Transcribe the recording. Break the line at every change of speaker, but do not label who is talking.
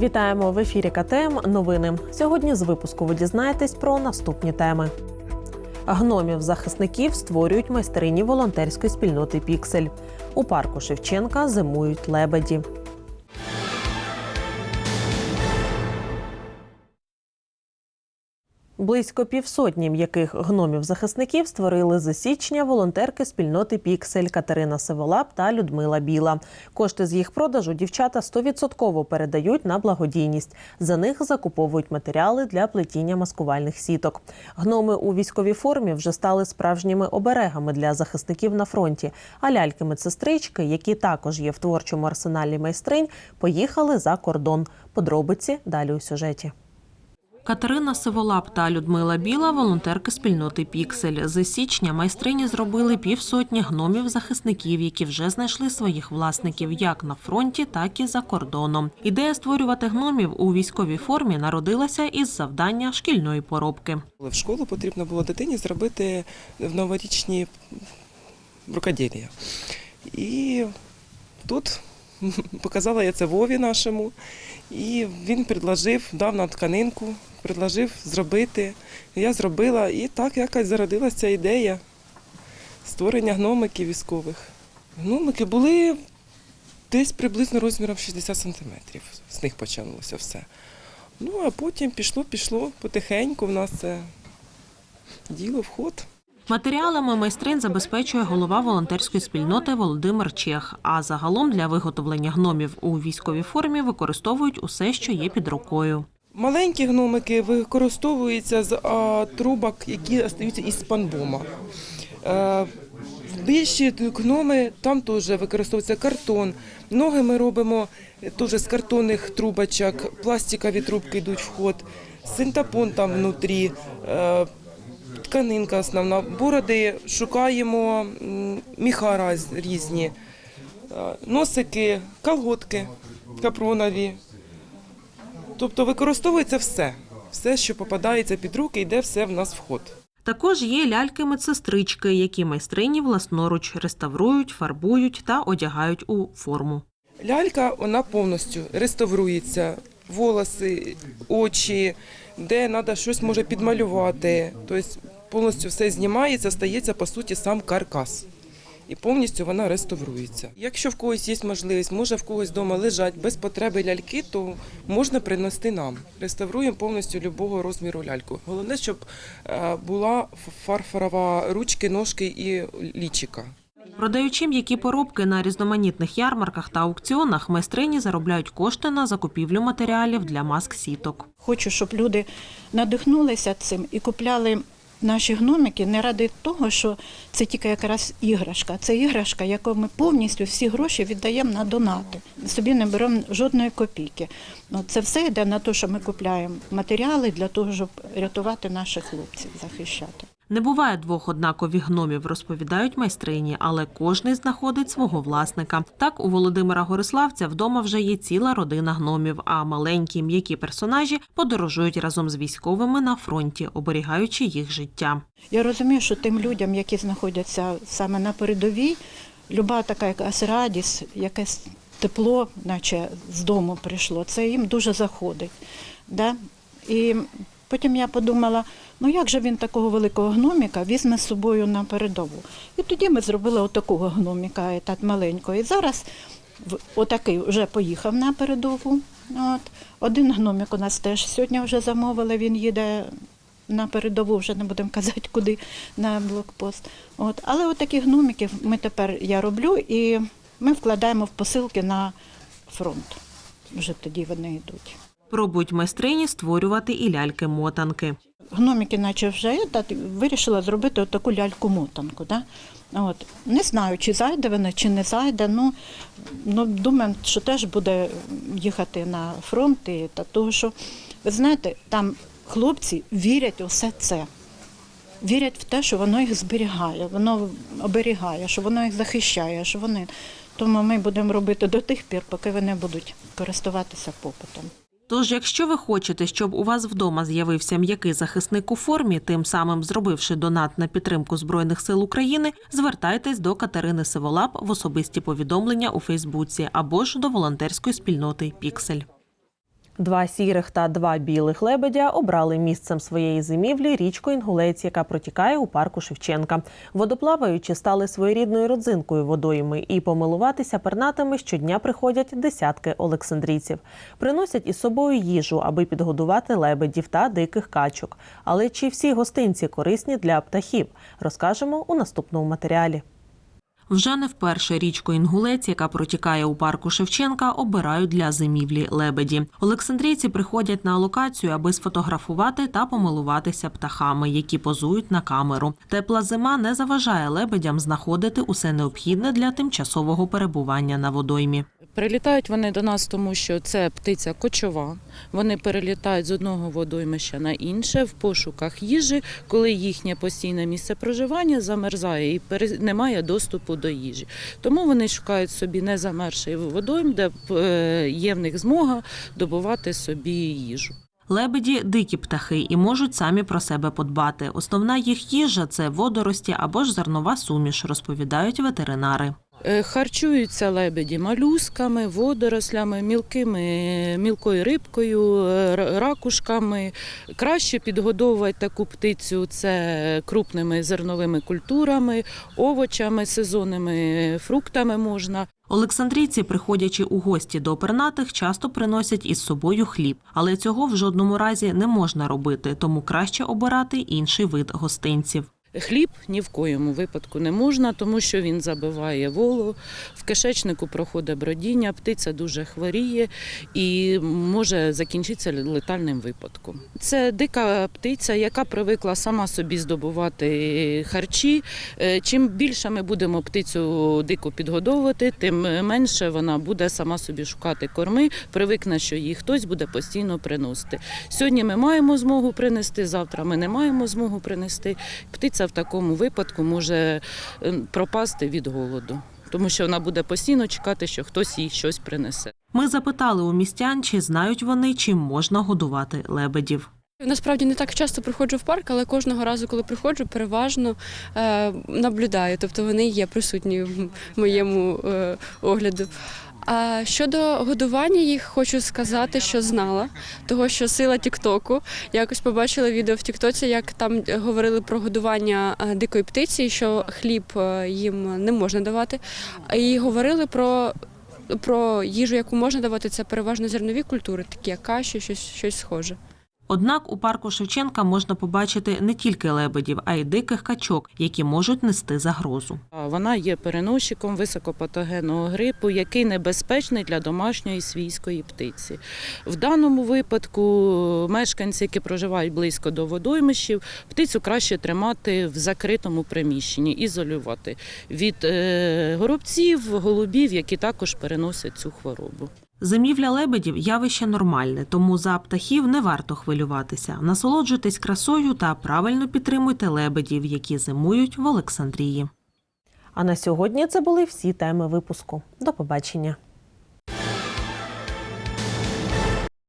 Вітаємо в ефірі КТМ. Новини. Сьогодні з випуску ви дізнаєтесь про наступні теми. Гномів захисників створюють майстрині волонтерської спільноти Піксель. У парку Шевченка зимують лебеді. Близько півсотні м'яких гномів-захисників створили з січня волонтерки спільноти Піксель Катерина Севолап та Людмила Біла. Кошти з їх продажу дівчата стовідсотково передають на благодійність. За них закуповують матеріали для плетіння маскувальних сіток. Гноми у військовій формі вже стали справжніми оберегами для захисників на фронті. А ляльки-медсестрички, які також є в творчому арсеналі майстринь, поїхали за кордон. Подробиці далі у сюжеті. Катерина Сиволап та Людмила Біла волонтерки спільноти Піксель. З січня майстрині зробили півсотні гномів-захисників, які вже знайшли своїх власників як на фронті, так і за кордоном. Ідея створювати гномів у військовій формі народилася із завдання шкільної поробки.
В школу потрібно було дитині зробити в новорічні рукоділля. І тут показала я це Вові нашому, і він предложив, дав нам тканинку, предложив зробити. Я зробила, і так якось зародилася ця ідея створення гномиків військових. Гномики були десь приблизно розміром 60 сантиметрів. З них почалося все. Ну, а потім пішло, пішло потихеньку. В нас це діло в ход.
Матеріалами майстрин забезпечує голова волонтерської спільноти Володимир Чех. А загалом для виготовлення гномів у військовій формі використовують усе, що є під рукою.
Маленькі гномики використовуються з трубок, які остаються із панбома. Е, більші гноми там теж використовується картон. Ноги ми робимо теж з картонних трубочок, пластикові трубки йдуть в ход, синтапон там внутрі, е, тканинка основна. Бороди шукаємо міха різні, Е, носики, колготки капронові. Тобто використовується все. Все, що попадається під руки, йде все в нас в ход.
Також є ляльки-медсестрички, які майстрині власноруч реставрують, фарбують та одягають у форму.
Лялька вона повністю реставрується, волоси, очі, де треба щось може підмалювати. Тобто повністю все знімається, стається по суті сам каркас. І повністю вона реставрується. Якщо в когось є можливість, може в когось вдома лежать без потреби ляльки, то можна принести нам. Реставруємо повністю любого розміру ляльку. Головне, щоб е, була фарфорова ручки, ножки і лічика.
Продаючи м'які поробки на різноманітних ярмарках та аукціонах, майстрині заробляють кошти на закупівлю матеріалів для маск-сіток.
Хочу, щоб люди надихнулися цим і купляли наші гномики не ради того, що це тільки якраз іграшка. Це іграшка, яку ми повністю всі гроші віддаємо на донати. Собі не беремо жодної копійки. Це все йде на те, що ми купляємо матеріали для того, щоб рятувати наших хлопців, захищати.
Не буває двох однакових гномів, розповідають майстрині, але кожний знаходить свого власника. Так, у Володимира Гориславця вдома вже є ціла родина гномів, а маленькі м'які персонажі подорожують разом з військовими на фронті, оберігаючи їх життя.
Я розумію, що тим людям, які знаходяться саме на передовій, люба така якась радість, якесь тепло, наче з дому прийшло, це їм дуже заходить. Да? І потім я подумала, ну як же він такого великого гноміка візьме з собою на передову. І тоді ми зробили отакого гноміка, і так маленького. І зараз отакий вже поїхав на передову. От. Один гномік у нас теж сьогодні вже замовили, він їде на передову, вже не будемо казати, куди на блокпост. От. Але от таких гномиків ми тепер я роблю і ми вкладаємо в посилки на фронт. Вже тоді вони йдуть.
Пробують майстрині створювати і ляльки-мотанки.
Гномики, наче вже вирішила зробити таку ляльку-мотанку. Да? От. Не знаю, чи зайде вона, чи не зайде. Ну, ну, думаю, що теж буде їхати на фронт. І, та того, що, ви знаєте, там хлопці вірять у все це. Вірять в те, що воно їх зберігає, воно оберігає, що воно їх захищає, що вони. Тому ми будемо робити до тих пір, поки вони будуть користуватися попитом.
Тож, якщо ви хочете, щоб у вас вдома з'явився м'який захисник у формі, тим самим зробивши донат на підтримку Збройних сил України, звертайтесь до Катерини Сиволап в особисті повідомлення у Фейсбуці або ж до волонтерської спільноти Піксель. Два сірих та два білих лебедя обрали місцем своєї зимівлі річку Інгулець, яка протікає у парку Шевченка. Водоплаваючі стали своєрідною родзинкою водойми і помилуватися пернатими щодня приходять десятки олександрійців. Приносять із собою їжу, аби підгодувати лебедів та диких качок. Але чи всі гостинці корисні для птахів? Розкажемо у наступному матеріалі. Вже не вперше річку Інгулець, яка протікає у парку Шевченка, обирають для зимівлі лебеді. Олександрійці приходять на локацію, аби сфотографувати та помилуватися птахами, які позують на камеру. Тепла зима не заважає лебедям знаходити усе необхідне для тимчасового перебування на водоймі.
Прилітають вони до нас, тому що це птиця кочова. Вони перелітають з одного водоймища на інше в пошуках їжі, коли їхнє постійне місце проживання замерзає і немає доступу до їжі. Тому вони шукають собі незамерший водойм, де е, є в них змога добувати собі їжу.
Лебеді дикі птахи і можуть самі про себе подбати. Основна їх їжа це водорості або ж зернова суміш, розповідають ветеринари.
Е, Харчуються лебеді малюсками, водорослями, мілкими, мілкою рибкою, е, ракушками. Краще підгодовувати таку птицю це крупними зерновими культурами, овочами, сезонними фруктами можна.
Олександрійці, приходячи у гості до пернатих, часто приносять із собою хліб, але цього в жодному разі не можна робити, тому краще обирати інший вид гостинців.
Хліб ні в коєму випадку не можна, тому що він забиває волу, в кишечнику проходить бродіння, птиця дуже хворіє і може закінчитися летальним випадком. Це дика птиця, яка привикла сама собі здобувати харчі. Е, Чим більше ми будемо птицю дику підгодовувати, тим менше вона буде сама собі шукати корми, привикне, що її хтось буде постійно приносити. Сьогодні ми маємо змогу принести, завтра ми не маємо змогу принести. Птиця в такому випадку може е, пропасти від голоду, тому що вона буде постійно чекати, що хтось їй щось принесе.
Ми запитали у містян, чи знають вони, чим можна годувати лебедів.
Насправді не так часто приходжу в парк, але кожного разу, коли приходжу, переважно е, наблюдаю. Тобто вони є присутні в моєму е, огляду. А щодо годування їх, хочу сказати, що знала, того що сила Тіктоку. Якось побачила відео в Тіктоці, як там говорили про годування дикої птиці, що хліб їм не можна давати. І говорили про, про їжу, яку можна давати, це переважно зернові культури, такі як каші, щось, щось схоже.
Однак у парку Шевченка можна побачити не тільки лебедів, а й диких качок, які можуть нести загрозу.
Вона є переносчиком високопатогенного грипу, який небезпечний для домашньої свійської птиці. В даному випадку мешканці, які проживають близько до водоймищів, птицю краще тримати в закритому приміщенні, ізолювати від е, горобців, голубів, які також переносять цю хворобу.
Зимівля лебедів явище нормальне, тому за птахів не варто хвилюватися. Насолоджуйтесь красою та правильно підтримуйте лебедів, які зимують в Олександрії. А на сьогодні це були всі теми випуску. До побачення.